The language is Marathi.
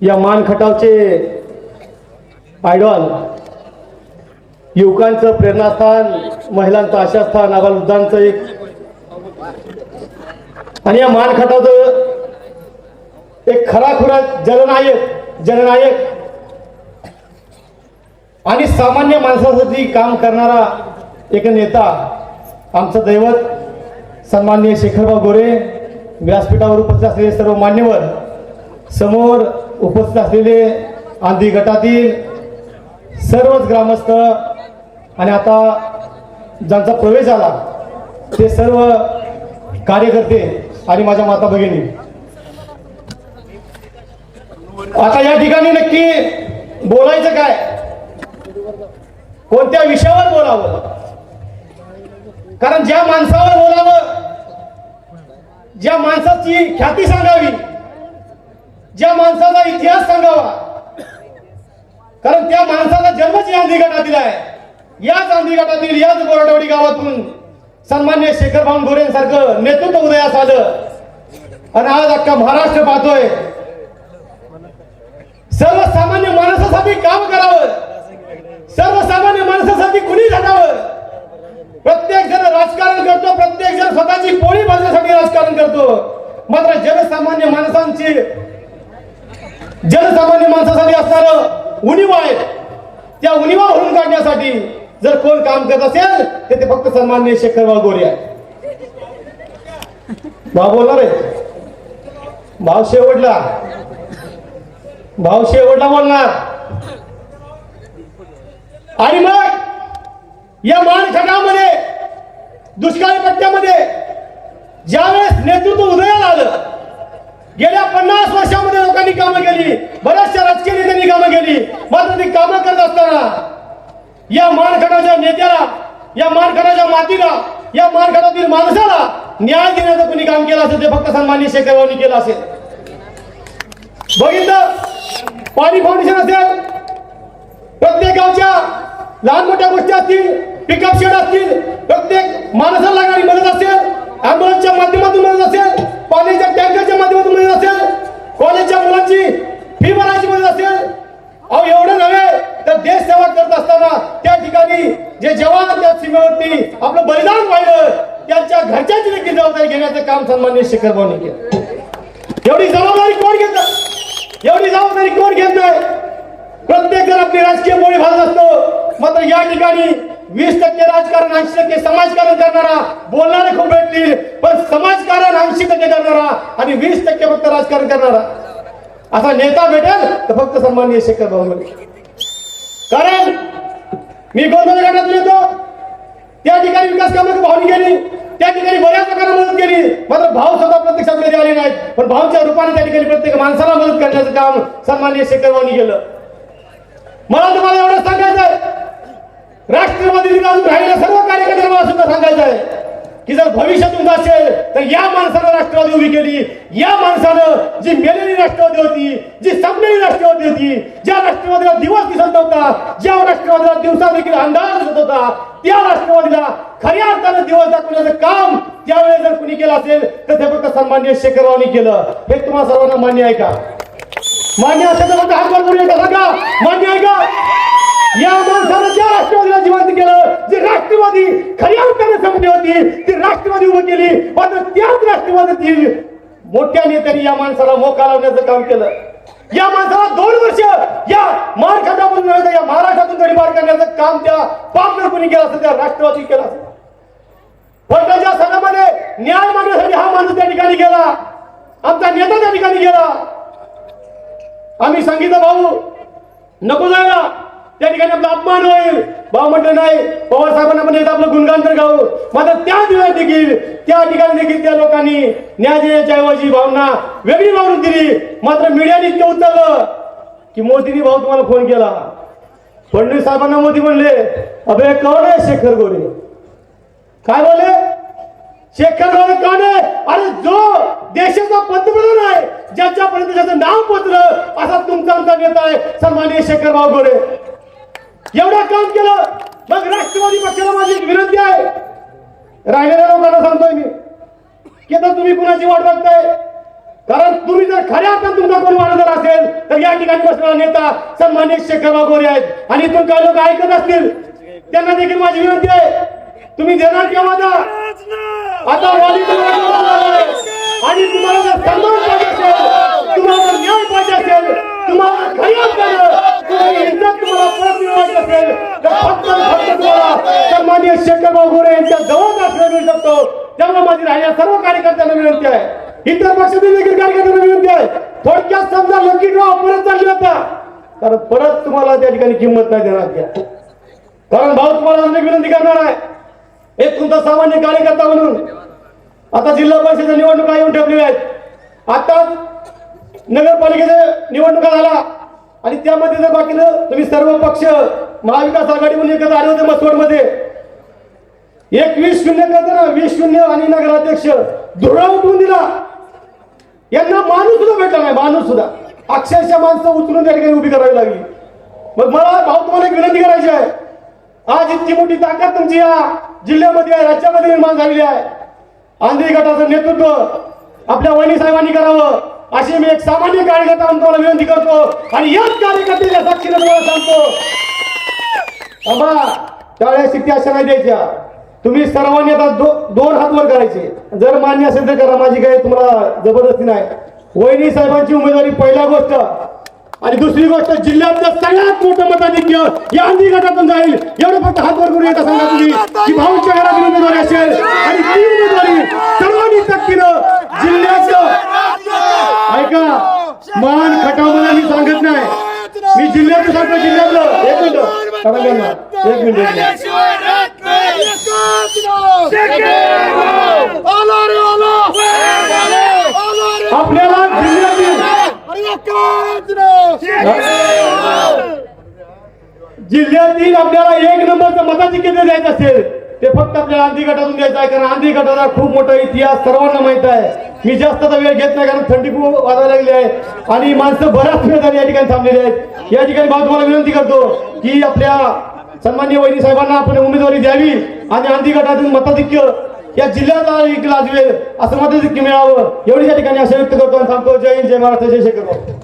या मान खटावचे आयडॉल युवकांचं प्रेरणास्थान महिलांचं आशास्थान आबालवृद्धांचं एक. आणि या मान खटावचं एक खराखुरा जननायक जननायक. आणि सामान्य माणसासाठी काम करणारा एक नेता आमचं दैवत सन्मान्य शेखरबाब गोरे व्यासपीठावर उपस्थित असलेले सर्व मान्यवर. समोर उपस्थित असलेले आंधी गटातील सर्वच ग्रामस्थ आणि आता ज्यांचा प्रवेश आला ते सर्व कार्यकर्ते आणि माझ्या माता भगिनी. आता या ठिकाणी नक्की बोलायचं काय? कोणत्या विषयावर बोलावं? कारण ज्या माणसावर बोलावं ज्या माणसाची ख्याती सांगावी ज्या माणसाचा इतिहास सांगावा. कारण त्या माणसाचा जन्मच या गांधी गटातील आहे. याच गांधी गटातील याच बोराडवाडी गावातून सन्मान्य शेखर भाऊ गोरे सारखं नेतृत्व उदयास आलं. आणि आज अख्खा महाराष्ट्र पाहतोय. सर्वसामान्य माणसासाठी काम करावं. सर्वसामान्य माणसासाठी कुणी झटावं? प्रत्येक जण राजकारण करतो प्रत्येक जण स्वतःची पोळी बांधण्यासाठी राजकारण करतो. मात्र जनसामान्य माणसांची जनसामान्य माणसासाठी असणारं उणीव आहे. त्या उणीवा भरून काढण्यासाठी जर कोण काम करत असेल तर ते फक्त सन्मान्य शेखरबाब गोरे आहे भाव बोलणार आहे? भाव शेवटला. भाव शेवटला बोलणार. आणि मग या मानखंडामध्ये दुष्काळी पट्ट्यामध्ये ज्यावेळेस नेतृत्व उदयाला आलं गेल्या पन्नास वर्षामध्ये लोकांनी कामं केली. बऱ्याचशा राजकीय नेत्यांनी कामं केली मात्र ती कामं करत असताना या मानखडाच्या नेत्याला या मानखडाच्या मातीला या मानखडातील माणसाला न्याय देण्याचं कुणी काम केलं असेल ते फक्त सन्मान्य शेखरबाबूंनी केलं असेल. बघितलं? पाणी फाउंडेशन असेल. प्रत्येक गावच्या लहान मोठ्या गोष्टी असतील पिकअप शेड असतील प्रत्येक माणसाला लागणारी मदत असेल अँब्युलन्सच्या माध्यमातून मदत असेल पाण्याच्या टँकरच्या माध्यमातून मदत असेल कॉलेजच्या मुलांची फी भरायची मदत असेल अहो एवढं नव्हे तर देश सेवा करत असताना त्या जे जवान त्या सीमेवरती आपलं बलिदान पाहिलं. त्यांच्या घरच्याची देखील जबाबदारी घेण्याचं काम सन्मान्य शेखर भाऊनी केलं. एवढी जबाबदारी कोण घेत? एवढी जबाबदारी कोण घेत? नाही प्रत्येक जण आपली राजकीय मोळी भाजत असतो मात्र या ठिकाणी वीस टक्के राजकारण ऐंशी टक्के समाजकारण करणारा बोलणारे खूप भेटतील पण समाजकारण ऐंशी टक्के करणारा आणि वीस टक्के फक्त राजकारण करणारा. असा नेता भेटेल तर फक्त सन्माननीय शेखर भाऊ कारण मी गोंधळ गटातून येतो. त्या ठिकाणी विकास कामं भावनी केली. त्या ठिकाणी बऱ्याच लोकांना मदत केली. मात्र भाव स्वतः प्रत्यक्षात कधी आले नाहीत. पण भावच्या रूपाने त्या ठिकाणी प्रत्येक माणसाला मदत करण्याचं काम सन्मान्य शेखर भाऊनी केलं. मला तुम्हाला एवढं सांगायचं आहे राष्ट्रवादी अजून राहिलेल्या सर्व कार्यकर्त्यांना सुद्धा सांगायचं आहे की जर भविष्य तुमचं असेल तर या माणसानं राष्ट्रवादी उभी केली. या माणसानं जी मेलेली राष्ट्रवादी होती जी संपलेली राष्ट्रवादी होती ज्या राष्ट्रवादीला दिवस दिसत नव्हता ज्या राष्ट्रवादीला दिवसा देखील अंधार दिसत होता त्या राष्ट्रवादीला खऱ्या अर्थानं दिवस दाखवण्याचं काम त्यावेळेस जर कुणी केलं असेल तर ते फक्त सन्मान्य शेखररावनी केलं. हे तुम्हाला सर्वांना मान्य आहे का? मान्य असेल तर हात वर करून एकदा सांगा मान्य आहे का? या माणसानं ज्या राष्ट्रवादीला जिवंत केलं जी राष्ट्रवादी खऱ्या अर्थाने संपली होती ती राष्ट्रवादी उभी केली. मात्र त्याच राष्ट्रवादीतील मोठ्या नेत्यांनी या माणसाला मोका लावण्याचं काम केलं. या माणसाला दोन वर्ष या महाराष्ट्रातून या महाराष्ट्रातून गडीपार करण्याचं काम त्या पापनं कोणी केलं असेल त्या राष्ट्रवादी केलं असेल फलटणच्या सणामध्ये न्याय मागण्यासाठी हा माणूस त्या ठिकाणी गेला. आमचा नेता त्या ठिकाणी गेला. आम्ही सांगितलं भाऊ नको जायला. त्या ठिकाणी आपला अपमान होईल. भाऊ म्हटलं नाही पवार साहेबांना पण एकदा आपलं गुणगान तर गाऊ. मात्र त्या दिवस देखील त्या ठिकाणी देखील त्या लोकांनी न्याय देण्याच्या ऐवजी भावना वेगळी वावरून दिली. मात्र मीडियाने इतकं उचललं की मोदींनी भाऊ तुम्हाला फोन केला. फडणवीस साहेबांना मोदी म्हणले अबे कवडे आहे शेखर गोरे? काय बोले शेखर काने कोण अरे जो देशाचा पंतप्रधान आहे ज्याच्यापर्यंत देशाचं नाव पत्र असा तुमचा आमचा नेता आहे सन्माननीय शेखरराव गोरे. एवढं काम केलं मग राष्ट्रवादी पक्षाला माझी एक विनंती आहे. राहिलेल्या लोकांना सांगतोय मी की तर तुम्ही कुणाची वाट बघताय? कारण तुम्ही जर खऱ्या अर्थात तुमचा कोणी वाढ जर असेल तर या ठिकाणी बसणारा नेता सन्मानित शेखरराव गोरे आहेत. आणि इथून काही लोक ऐकत असतील त्यांना देखील माझी विनंती आहे. तुम्ही देणार केव्हा दा आता वाली. आणि तुम्हाला जर सन्मान पाहिजे असेल तुम्हाला न्याय पाहिजे असेल तुम्हाला इज्जत तुम्हाला परत मिळवायची असेल तर फक्त आणि फक्त तुम्हाला सन्माननीय शेखरराव गोरे यांच्या जवळ असणं मिळू शकतो. त्यामुळे माझी राहिल्या सर्व कार्यकर्त्यांना विनंती आहे. इतर पक्षातील देखील कार्यकर्त्यांना विनंती आहे. थोडक्यात समजा लकी ड्रॉ परत चालली होता. कारण परत तुम्हाला त्या ठिकाणी किंमत नाही देणार. कारण भाऊ तुम्हाला विनंती करणार आहे. एक तुमचा सामान्य कार्यकर्ता म्हणून आता जिल्हा परिषद निवडणुका येऊन ठेवलेल्या आहेत. आता नगरपालिकेच्या निवडणुका झाला आणि त्यामध्ये जर बाकीनं तुम्ही सर्व पक्ष महाविकास आघाडी म्हणून एकत्र आले होते मसवडमध्ये. एक वीस शून्य करतो ना वीस शून्य आणि नगराध्यक्ष धुळा उठवून दिला. यांना माणूस सुद्धा भेटला नाही माणूस सुद्धा. अक्षरशः माणसं उचलून त्या ठिकाणी उभी करावी लागली. मग मला भाऊ तुम्हाला एक विनंती करायची आहे. आज इतकी मोठी ताकद तुमची या जिल्ह्यामध्ये आहे राज्यामध्ये निर्माण झालेली आहे. आंध्री गटाचं नेतृत्व आपल्या वहिनी साहेबांनी करावं अशी मी एक सामान्य कार्यकर्ता तुम्हाला विनंती करतो आणि याच कार्यकर्त्याच्या साक्षीने तुम्हाला सांगतो आम्हा टाळ्या शिट्टी अशा नाही द्यायच्या. तुम्ही सर्वांनी आता दो, दोन हात वर करायचे. जर मान्य असेल तर करा. माझी काही तुम्हाला जबरदस्ती नाही. वहिनी साहेबांची उमेदवारी पहिला गोष्ट आणि दुसरी गोष्ट जिल्ह्यातलं सगळ्यात मोठं मताधिक्य या अंधी गटातून जाईल. एवढं फक्त हात वर करून येता सांगा तुम्ही की भाऊच्या घरातील उमेदवारी असेल आणि ती उमेदवारी सर्वांनी ताकदीनं जिल्ह्याचं ऐका मान खटावला मी सांगत नाही. मी जिल्ह्याचं सांगतो जिल्ह्यातलं. एक मिनिट एक मिनिट. आपल्याला जिल्ह्यातील जिल्ह्यातील आपल्याला एक नंबरचं मताधिक्य केंद्र द्यायचं असेल ते फक्त आपल्याला आंधी गटातून द्यायचं आहे कारण आंधी गटाचा खूप मोठा इतिहास सर्वांना माहीत आहे. मी जास्त आता वेळ घेत नाही कारण थंडी खूप वाजायला लागली आहे. आणि माणसं बऱ्याच वेळ झाली या ठिकाणी थांबलेली आहेत. या ठिकाणी भाऊ तुम्हाला विनंती करतो की आपल्या सन्मान्य वहिनी साहेबांना आपण उमेदवारी द्यावी आणि आंधी गटातून मताधिक्य या जिल्ह्याला एक लाजवेल असं मताधिक्य मिळावं एवढी या ठिकाणी असं व्यक्त करतो आणि सांगतो जय हिंद जय महाराष्ट्र जय शेखर